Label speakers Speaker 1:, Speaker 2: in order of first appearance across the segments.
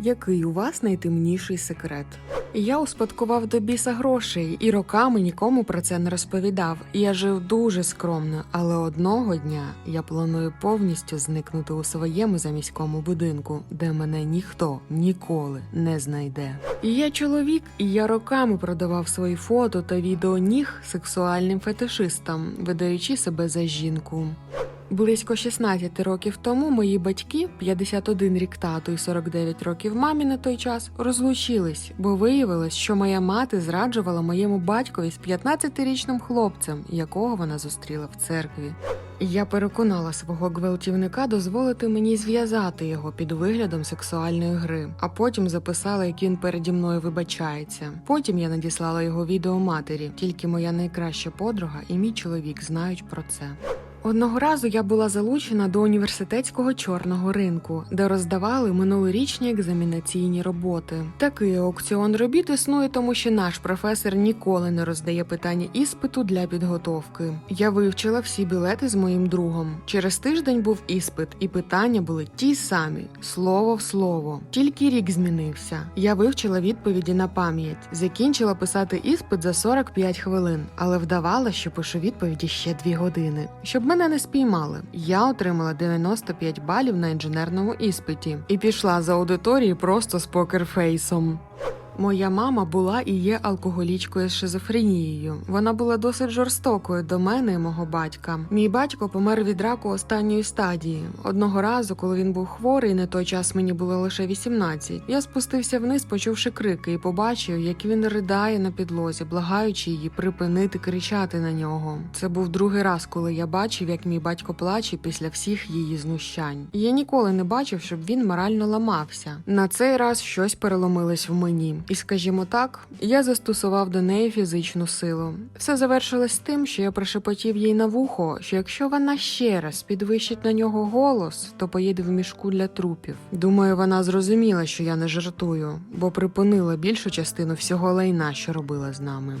Speaker 1: Який у вас найтемніший секрет? Я успадкував до біса грошей і роками нікому про це не розповідав. Я жив дуже скромно, але одного дня я планую повністю зникнути у своєму заміському будинку, де мене ніхто ніколи не знайде. Я чоловік, і я роками продавав свої фото та відео ніг сексуальним фетишистам, видаючи себе за жінку. Близько 16 років тому мої батьки, 51 рік тату і 49 років мамі на той час, розлучились, бо виявилось, що моя мати зраджувала моєму батькові з 15-річним хлопцем, якого вона зустріла в церкві. Я переконала свого гвалтівника дозволити мені зв'язати його під виглядом сексуальної гри, а потім записала, як він переді мною вибачається. Потім я надіслала його відео матері. Тільки моя найкраща подруга і мій чоловік знають про це. Одного разу я була залучена до університетського чорного ринку, де роздавали минулорічні екзамінаційні роботи. Такий аукціон робіт існує, тому що наш професор ніколи не роздає питання іспиту для підготовки. Я вивчила всі білети з моїм другом. Через тиждень був іспит, і питання були ті самі, слово в слово. Тільки рік змінився. Я вивчила відповіді на пам'ять, закінчила писати іспит за 45 хвилин, але вдавала, що пишу відповіді ще 2 години. Щоб мене не спіймали. Я отримала 95 балів на інженерному іспиті і пішла з аудиторії просто з покерфейсом. Моя мама була і є алкоголічкою з шизофренією. Вона була досить жорстокою до мене і мого батька. Мій батько помер від раку останньої стадії. Одного разу, коли він був хворий, на той час мені було лише 18, Я спустився вниз, почувши крики, і побачив, як він ридає на підлозі, благаючи її припинити кричати на нього. Це був другий раз, коли я бачив, як мій батько плаче після всіх її знущань. Я ніколи не бачив, щоб він морально ламався. На цей раз щось переломилось в мені. І, скажімо так, я застосував до неї фізичну силу. Все завершилось тим, що я прошепотів їй на вухо, що якщо вона ще раз підвищить на нього голос, то поїде в мішку для трупів. Думаю, вона зрозуміла, що я не жартую, бо припинила більшу частину всього лайна, що робила з нами.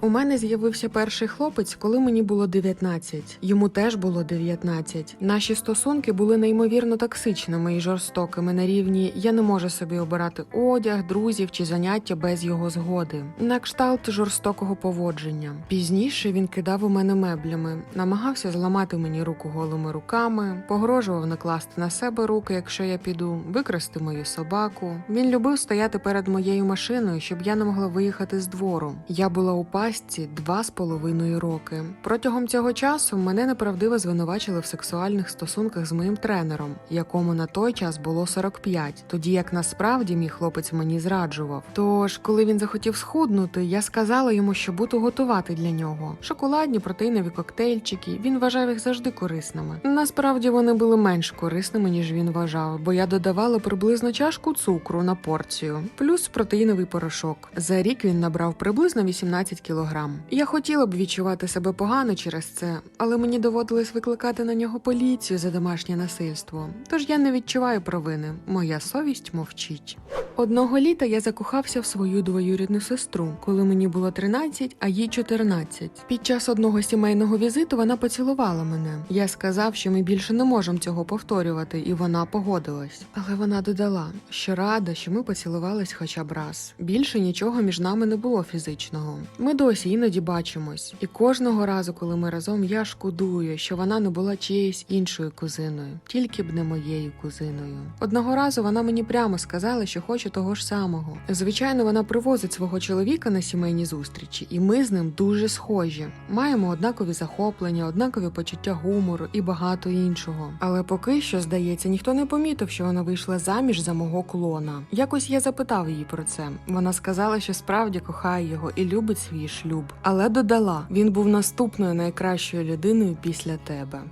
Speaker 1: У мене з'явився перший хлопець, коли мені було 19. Йому теж було 19. Наші стосунки були неймовірно токсичними і жорстокими на рівні я не можу собі обирати одяг, друзів чи заняття без його згоди. На кшталт жорстокого поводження. Пізніше він кидав у мене меблями, намагався зламати мені руку голими руками, погрожував накласти на себе руки, якщо я піду, викрасти мою собаку. Він любив стояти перед моєю машиною, щоб я не могла виїхати з двору. Я була у пастці два з половиною роки. Протягом цього часу мене неправдиво звинувачили в сексуальних стосунках з моїм тренером, якому на той час було 45, тоді як насправді мій хлопець мені зраджував. Тож, коли він захотів схуднути, я сказала йому, що буду готувати для нього шоколадні протеїнові коктейльчики. Він вважав їх завжди корисними. Насправді вони були менш корисними, ніж він вважав, бо я додавала приблизно чашку цукру на порцію, плюс протеїновий порошок. За рік він набрав приблизно 18 кілограм. Я хотіла б відчувати себе погано через це, але мені доводилось викликати на нього поліцію за домашнє насильство. Тож я не відчуваю провини. Моя совість мовчить. Одного літа я закохався в свою двоюрідну сестру, коли мені було 13, а їй 14. Під час одного сімейного візиту вона поцілувала мене. Я сказав, що ми більше не можемо цього повторювати, і вона погодилась. Але вона додала, що рада, що ми поцілувались хоча б раз. Більше нічого між нами не було фізичного. Ми досі іноді бачимось, і кожного разу, коли ми разом, я шкодую, що вона не була чиєюсь іншою кузиною, тільки б не моєю кузиною. Одного разу вона мені прямо сказала, що хоче того ж самого. Звичайно, вона привозить свого чоловіка на сімейні зустрічі, і ми з ним дуже схожі. Маємо однакові захоплення, однакові почуття гумору і багато іншого. Але поки що, здається, ніхто не помітив, що вона вийшла заміж за мого клона. Якось я запитав її про це. Вона сказала, що справді кохає його і любить свій шлюб, але додала: він був наступною найкращою людиною після тебе.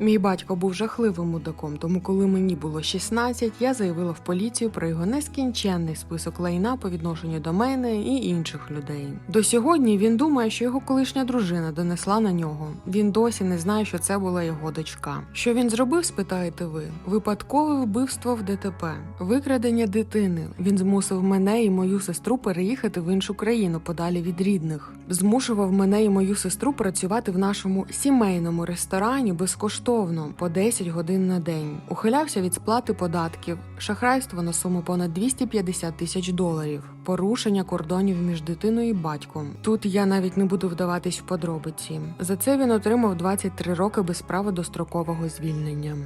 Speaker 1: Мій батько був жахливим мудаком, тому коли мені було 16, я заявила в поліцію про його нескінченний список лайна по відношенню до мене і інших людей. До сьогодні він думає, що його колишня дружина донесла на нього. Він досі не знає, що це була його дочка. Що він зробив, спитаєте ви? Випадкове вбивство в ДТП, викрадення дитини. Він змусив мене і мою сестру переїхати в іншу країну подалі від рідних. Змушував мене і мою сестру працювати в нашому сімейному ресторані безкоштовно безкоштовно по 10 годин на день. Ухилявся від сплати податків, шахрайство на суму понад 250 тисяч доларів, порушення кордонів між дитиною і батьком. Тут я навіть не буду вдаватись в подробиці. За це він отримав 23 роки без права дострокового звільнення.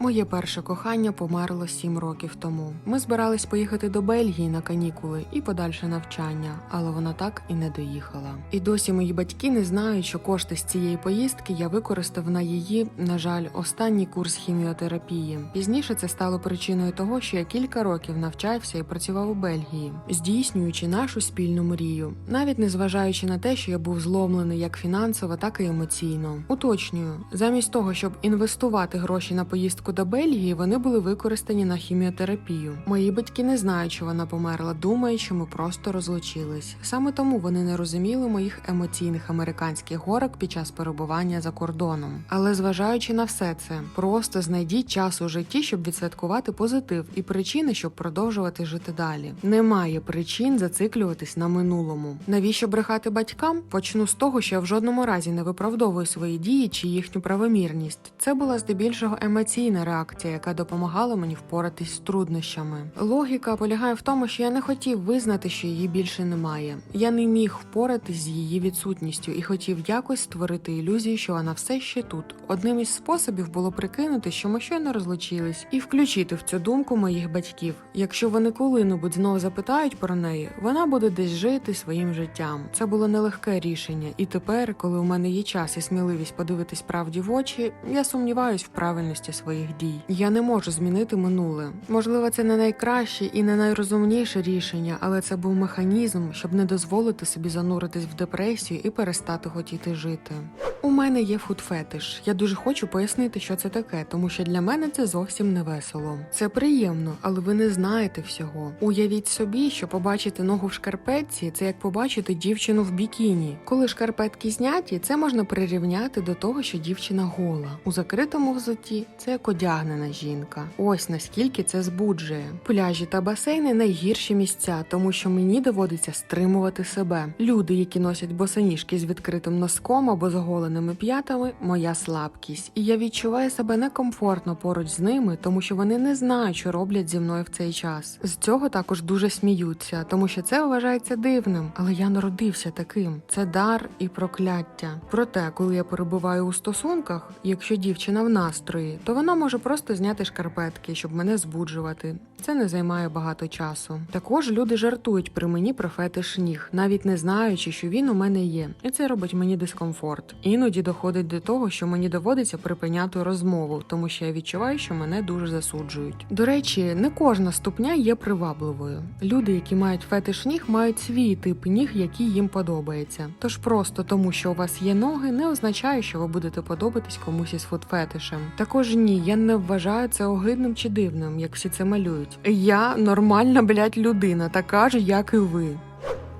Speaker 1: Моє перше кохання померло сім років тому. Ми збирались поїхати до Бельгії на канікули і подальше навчання, але вона так і не доїхала. І досі мої батьки не знають, що кошти з цієї поїздки я використав на її, на жаль, останній курс хіміотерапії. Пізніше це стало причиною того, що я кілька років навчався і працював у Бельгії, здійснюючи нашу спільну мрію, навіть незважаючи на те, що я був зломлений як фінансово, так і емоційно. Уточнюю, замість того, щоб інвестувати гроші на поїздку до Бельгії, вони були використані на хіміотерапію. Мої батьки не знають, що вона померла, думають, що ми просто розлучились. Саме тому вони не розуміли моїх емоційних американських горок під час перебування за кордоном. Але зважаючи на все це, просто знайдіть час у житті, щоб відсвяткувати позитив і причини, щоб продовжувати жити далі. Немає причин зациклюватись на минулому. Навіщо брехати батькам? Почну з того, що я в жодному разі не виправдовую свої дії чи їхню правомірність. Це була здебільшого емоційна реакція, яка допомагала мені впоратись з труднощами. Логіка полягає в тому, що я не хотів визнати, що її більше немає. Я не міг впоратись з її відсутністю і хотів якось створити ілюзію, що вона все ще тут. Одним із способів було прикинути, що ми щойно розлучились, і включити в цю думку моїх батьків. Якщо вони коли-небудь знову запитають про неї, вона буде десь жити своїм життям. Це було нелегке рішення, і тепер, коли у мене є час і сміливість подивитись правді в очі, я сумніваюсь в правильності своїх дій. Я не можу змінити минуле. Можливо, це не найкраще і не найрозумніше рішення, але це був механізм, щоб не дозволити собі зануритись в депресію і перестати хотіти жити. У мене є фудфетиш. Я дуже хочу пояснити, що це таке, тому що для мене це зовсім не весело. Це приємно, але ви не знаєте всього. Уявіть собі, що побачити ногу в шкарпетці це як побачити дівчину в бікіні. Коли шкарпетки зняті, це можна прирівняти до того, що дівчина гола. У закритому взутті це як одягнена жінка. Ось наскільки це збуджує. Пляжі та басейни найгірші місця, тому що мені доводиться стримувати себе. Люди, які носять босоніжки з відкритим носком або з оголеними п'ятами, моя слабкість, і я відчуваю себе некомфортно поруч з ними, тому що вони не знають, що роблять зі мною в цей час. З цього також дуже сміються, тому що це вважається дивним, але я народився таким. Це дар і прокляття. Проте, коли я перебуваю у стосунках, якщо дівчина в настрої, то вона може просто зняти шкарпетки, щоб мене збуджувати. Це не займає багато часу. Також люди жартують при мені про фетиш ніг, навіть не знаючи, що він у мене є, і це робить мені дискомфорт. Іноді доходить до того, що мені доводиться припиняти розмову, тому що я відчуваю, що мене дуже засуджують. До речі, не кожна ступня є привабливою. Люди, які мають фетиш ніг, мають свій тип ніг, який їм подобається. Тож просто тому, що у вас є ноги, не означає, що ви будете подобатись комусь із футфетишем. Також ні, я не вважаю це огидним чи дивним, як всі це малюють. Я нормальна, блядь, людина, така ж, як і ви.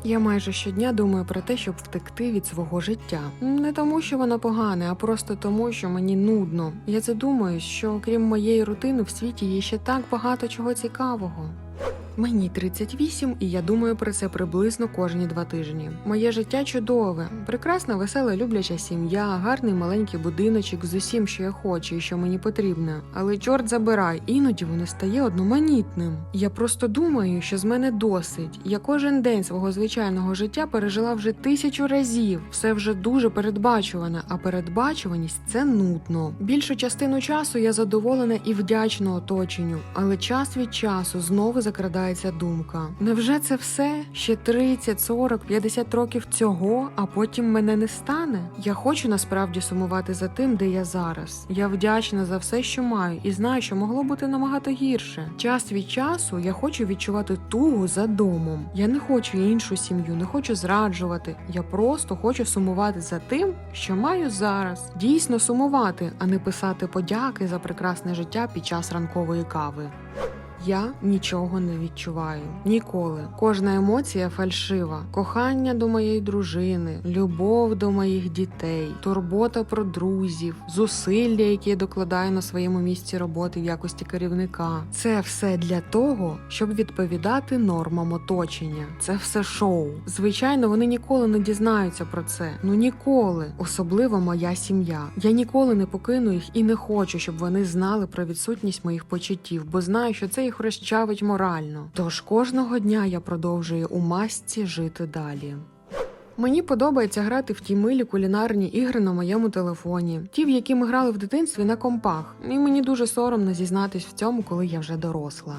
Speaker 1: Я майже щодня думаю про те, щоб втекти від свого життя. Не тому, що воно погане, а просто тому, що мені нудно. Я це думаю, що окрім моєї рутини в світі є ще так багато чого цікавого. Мені 38, і я думаю про це приблизно кожні два тижні. Моє життя чудове, прекрасна, весела, любляча сім'я, гарний маленький будиночок з усім, що я хочу і що мені потрібне. Але чорт забирай, іноді воно стає одноманітним. Я просто думаю, що з мене досить. Я кожен день свого звичайного життя пережила вже тисячу разів. Все вже дуже передбачуване, а передбачуваність це нудно. Більшу частину часу я задоволена і вдячна оточенню, але час від часу знову закрадається думка: невже це все? Ще 30, 40, 50 років цього, а потім мене не стане? Я хочу насправді сумувати за тим, де я зараз. Я вдячна за все, що маю, і знаю, що могло бути набагато гірше. Час від часу я хочу відчувати тугу за домом. Я не хочу іншу сім'ю, не хочу зраджувати. Я просто хочу сумувати за тим, що маю зараз. Дійсно сумувати, а не писати подяки за прекрасне життя під час ранкової кави. Я нічого не відчуваю ніколи. Кожна емоція фальшива: кохання до моєї дружини, любов до моїх дітей, турбота про друзів, зусилля, які я докладаю на своєму місці роботи в якості керівника. Це все для того, щоб відповідати нормам оточення. Це все шоу. Звичайно, вони ніколи не дізнаються про це. Ну ніколи, особливо моя сім'я. Я ніколи не покину їх і не хочу, щоб вони знали про відсутність моїх почуттів, бо знаю, що це їх розчавить морально. Тож кожного дня я продовжую у масці жити далі. Мені подобається грати в ті милі кулінарні ігри на моєму телефоні, ті, в які ми грали в дитинстві на компах. І мені дуже соромно зізнатись в цьому, коли я вже доросла.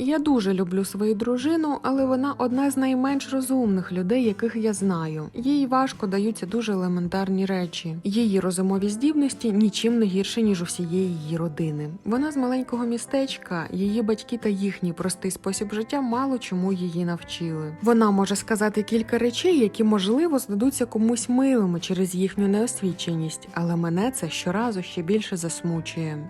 Speaker 1: Я дуже люблю свою дружину, але вона одна з найменш розумних людей, яких я знаю. Їй важко даються дуже елементарні речі. Її розумові здібності нічим не гірші, ніж у всієї її родини. Вона з маленького містечка, її батьки та їхній простий спосіб життя мало чому її навчили. Вона може сказати кілька речей, які можливо здадуться комусь милими через їхню неосвіченість, але мене це щоразу ще більше засмучує.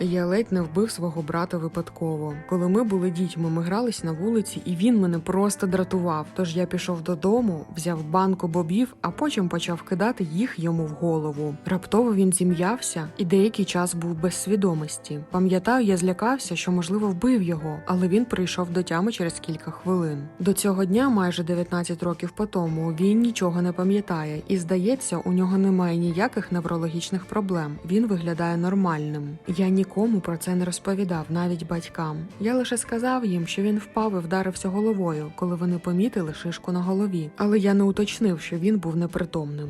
Speaker 1: Я ледь не вбив свого брата випадково. Коли ми були дітьми, ми грались на вулиці, і він мене просто дратував. Тож я пішов додому, взяв банку бобів, а потім почав кидати їх йому в голову. Раптово він зім'явся і деякий час був без свідомості. Пам'ятаю, я злякався, що можливо вбив його, але він прийшов до тями через кілька хвилин. До цього дня, майже 19 років по тому, він нічого не пам'ятає, і здається, у нього немає ніяких неврологічних проблем. Він виглядає нормальним. Я нікому про це не розповідав, навіть батькам. Я лише сказав їм, що він впав і вдарився головою, коли вони помітили шишку на голові. Але я не уточнив, що він був непритомним.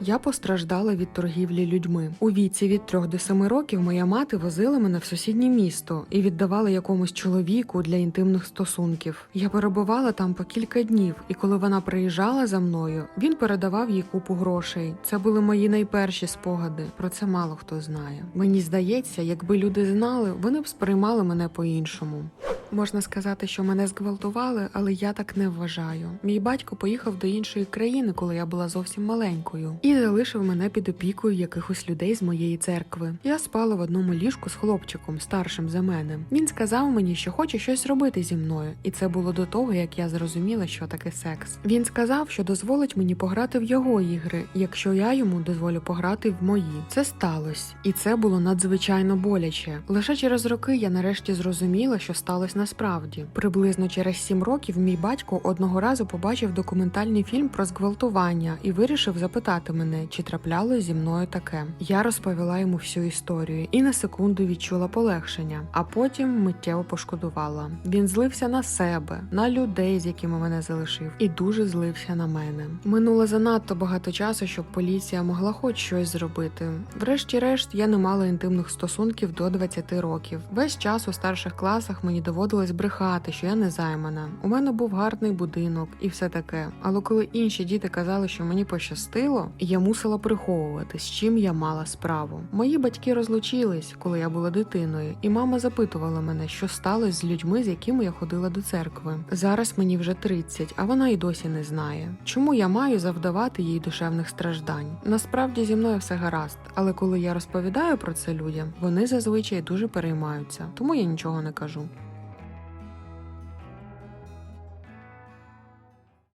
Speaker 1: Я постраждала від торгівлі людьми. У віці від 3 до 7 років моя мати возила мене в сусіднє місто і віддавала якомусь чоловіку для інтимних стосунків. Я перебувала там по кілька днів, і коли вона приїжджала за мною, він передавав їй купу грошей. Це були мої найперші спогади. Про це мало хто знає. Мені здається, якби люди знали, вони б сприймали мене по-іншому. Можна сказати, що мене зґвалтували, але я так не вважаю. Мій батько поїхав до іншої країни, коли я була зовсім маленькою, і залишив мене під опікою якихось людей з моєї церкви. Я спала в одному ліжку з хлопчиком, старшим за мене. Він сказав мені, що хоче щось робити зі мною, і це було до того, як я зрозуміла, що таке секс. Він сказав, що дозволить мені пограти в його ігри, якщо я йому дозволю пограти в мої. Це сталося, і це було надзвичайно боляче. Лише через роки я нарешті зрозуміла, що сталося насправді. Приблизно через сім років мій батько одного разу побачив документальний фільм про зґвалтування і вирішив запитати мене, чи траплялось зі мною таке. Я розповіла йому всю історію і на секунду відчула полегшення, а потім миттєво пошкодувала. Він злився на себе, на людей, з якими мене залишив, і дуже злився на мене. Минуло занадто багато часу, щоб поліція могла хоч щось зробити. Врешті-решт, я не мала інтимних стосунків до 20 років. Весь час у старших класах мені доводилось брехати, що я не займана. У мене був гарний будинок і все таке. Але коли інші діти казали, що мені пощастило, я мусила приховувати, з чим я мала справу. Мої батьки розлучились, коли я була дитиною, і мама запитувала мене, що сталося з людьми, з якими я ходила до церкви. Зараз мені вже 30, а вона й досі не знає, чому я маю завдавати їй душевних страждань. Насправді зі мною все гаразд, але коли я розповідаю про це людям, вони зазвичай дуже переймаються, тому я нічого не кажу.